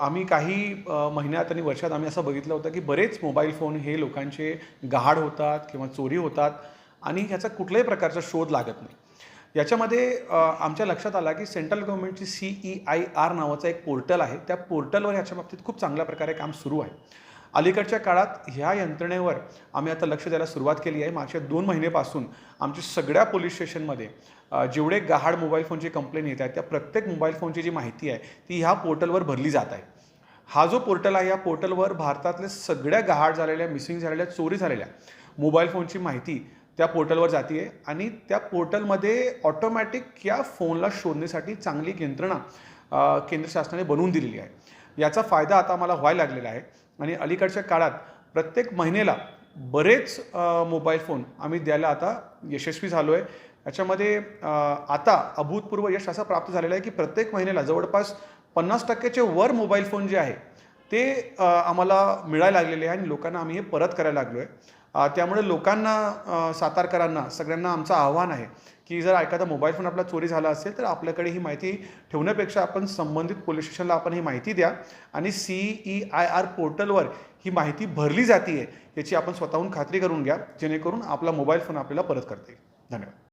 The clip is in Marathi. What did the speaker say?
आम्ही काही महिन्यात आणि वर्षात आम्ही असं बघितलं होतं की बरेच मोबाईल फोन हे लोकांचे गहाड होतात किंवा चोरी होतात आणि ह्याचा कुठल्याही प्रकारचा शोध लागत नाही. याच्यामध्ये आमच्या लक्षात आला की सेंट्रल गव्हर्नमेंटची सी ई आय आर नावाचं एक पोर्टल आहे. त्या पोर्टलवर ह्याच्या बाबतीत खूप चांगल्या प्रकारे काम सुरू आहे. अलीकडच्या काळात ह्या यंत्रणेवर आम्ही आता लक्ष द्यायला सुरुवात केली आहे. मागच्या दोन महिनेपासून आमच्या सगळ्या पोलीस स्टेशनमध्ये जेवढे गहाड मोबाईल फोनची कंप्लेन येत आहेत त्या प्रत्येक मोबाईल फोनची जी माहिती आहे ती ह्या पोर्टलवर भरली जात आहे. हा जो पोर्टल आहे या पोर्टलवर भारतातल्या सगळ्या गहाड झालेल्या मिसिंग झालेल्या चोरी झालेल्या मोबाईल फोनची माहिती त्या पोर्टलवर जाते आहे आणि त्या पोर्टलमध्ये ऑटोमॅटिक या फोनला शोधण्यासाठी चांगली यंत्रणा केंद्र शासनाने बनवून दिलेली आहे. याचा फायदा आता आम्हाला व्हायला लागलेला आहे. आणि अलीकडच्या काळात प्रत्येक महिन्याला बरेच मोबाईल फोन आम्ही द्यायला आता यशस्वी झालो आहे याच्यामध्ये आता अभूतपूर्व यश असं प्राप्त झालेलं आहे की प्रत्येक महिन्याला जवळपास पन्नास टक्क्याचे वर मोबाईल फोन जे आहे ते आम्हाला मिळायला लागलेले आहे आणि लोकांना आम्ही हे परत करायला लागलो आहे त्यामुळे लोकांना सातारकरांना सगळ्यांना आमचं आव्हान आहे की जर एखादा मोबाईल फोन आपला चोरी झाला असेल तर आपल्याकडे ही माहिती ठेवण्यापेक्षा आपण संबंधित पोलीस स्टेशनला आपण ही माहिती द्या आणि सी ई आय आर पोर्टलवर ही माहिती भरली जाते याची आपण स्वतःहून खात्री करून घ्या जेणेकरून आपला मोबाईल फोन आपल्याला परत करता येईल. धन्यवाद.